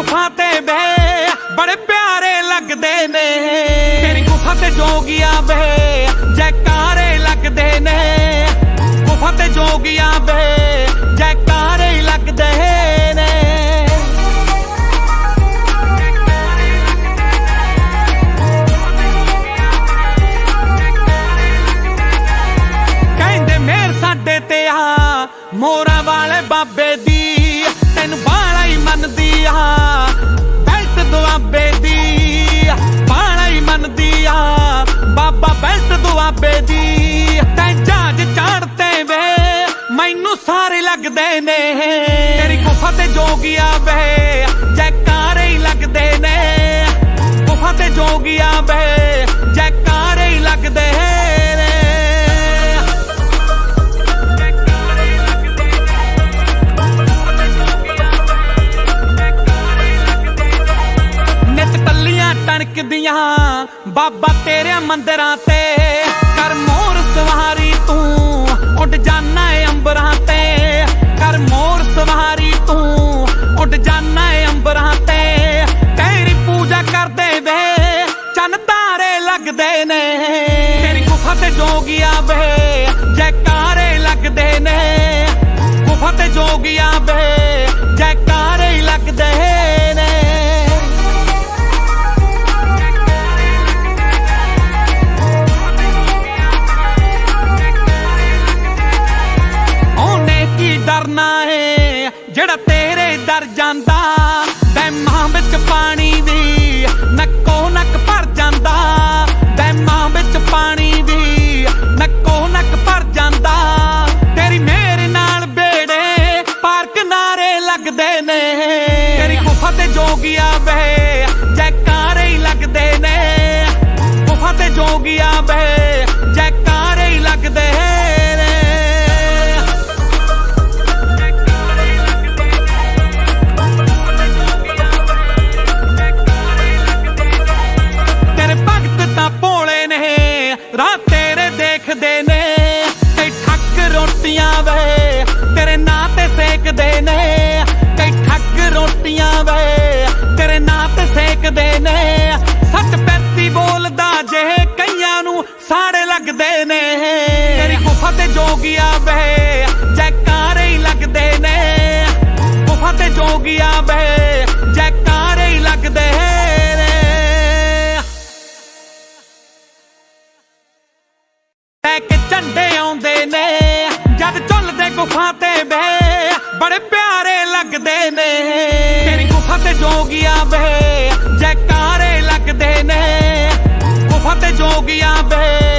ਗੁਫਾ ਤੇ ਵੇ ਬੜੇ ਪਿਆਰੇ ਲੱਗਦੇ ਨੇ। ਤੇਰੀ ਗੁਫਾ ਤੇ ਜੋਗੀਆਂ ਵੇ ਜੈਕਾਰੇ ਲੱਗਦੇ ਨੇ। ਗੁਫਾ ਤੇ ਜੋਗੀਆਂ ਵੇ ਜੈਕਾਰੇ ਲੱਗਦੇ ਨੇ। ਕਹਿੰਦੇ, ਮੇਰ ਸਾਡੇ ਤੇ ਆ, ਮੋਰਾਂ ਵਾਲੇ ਬਾਬੇ ਦੀ ਮੈਨੂੰ ਲੱਗਦੇ ਨੇ। ਤੇਰੀ ਗੁਫਾ ਤੇ ਜੋਗੀਆ ਵੇ ਜੈਕਾਰੇ ਹੀ ਲੱਗਦੇ ਨੇ। ਗੁਫਾ ਤੇ ਜੋਗੀਆ ਵੇ ਜੈਕਾਰੇ ਹੀ ਲੱਗਦੇ ਟਣਕਦੀਆਂ, ਬਾਬਾ ਤੇਰੇ ਮੰਦਰਾਂ ਤੇ। ਕਰ ਮੋਰ ਸਵਾਰੀ ਤੂੰ, ਉੱਡ ਜਾਣਾ ਏ ਅੰਬਰਾਂ ਲੱਗਦੇ ਨੇ। ਤੇਰੀ ਗੁਫਾ ਤੇ ਜੋਗੀਆਂ ਵੇ, ਜੈਕਾਰੇ ਲੱਗਦੇ ਨੇ। ਗੁਫਾ ਤੇ ਜੋਗੀਆਂ ਵੇ, ਜੈਕਾਰੇ ਲੱਗਦੇ ਨੇ। ਉਹਨੇ ਕੀ ਡਰਨਾ ਹੈ ਜਿਹੜਾ ਤੇਰੇ ਡਰ ਜਾਂਦਾ? ਬੈਮਾਂ ਵਿੱਚ ਪਾਣੀ ਤੇ ਜੋਗੀਆ ਜੋਗੀਆਂ ਵੇ ਜੈਕਾਰੇ ਹੀ ਲੱਗਦੇ ਨੇ। ਗੁਫਾ ਤੇ ਜੋਗੀਆਂ ਵੇ ਜੈਕਾਰੇ ਹੀ ਲੱਗਦੇ ਨੇ। ਲੈ ਕੇ ਝੰਡੇ ਆਉਂਦੇ ਨੇ, ਜਦ ਝੁੱਲਦੇ ਗੁਫਾ ਤੇ ਵੇ, ਬੜੇ ਪਿਆਰੇ ਲੱਗਦੇ ਨੇ। ਤੇਰੀ ਗੁਫਾ ਤੇ ਜੋਗੀਆਂ ਵੇ ਜੈਕਾਰੇ ਲੱਗਦੇ ਨੇ। ਗੁਫਾ ਤੇ ਜੋਗੀਆਂ ਵੇ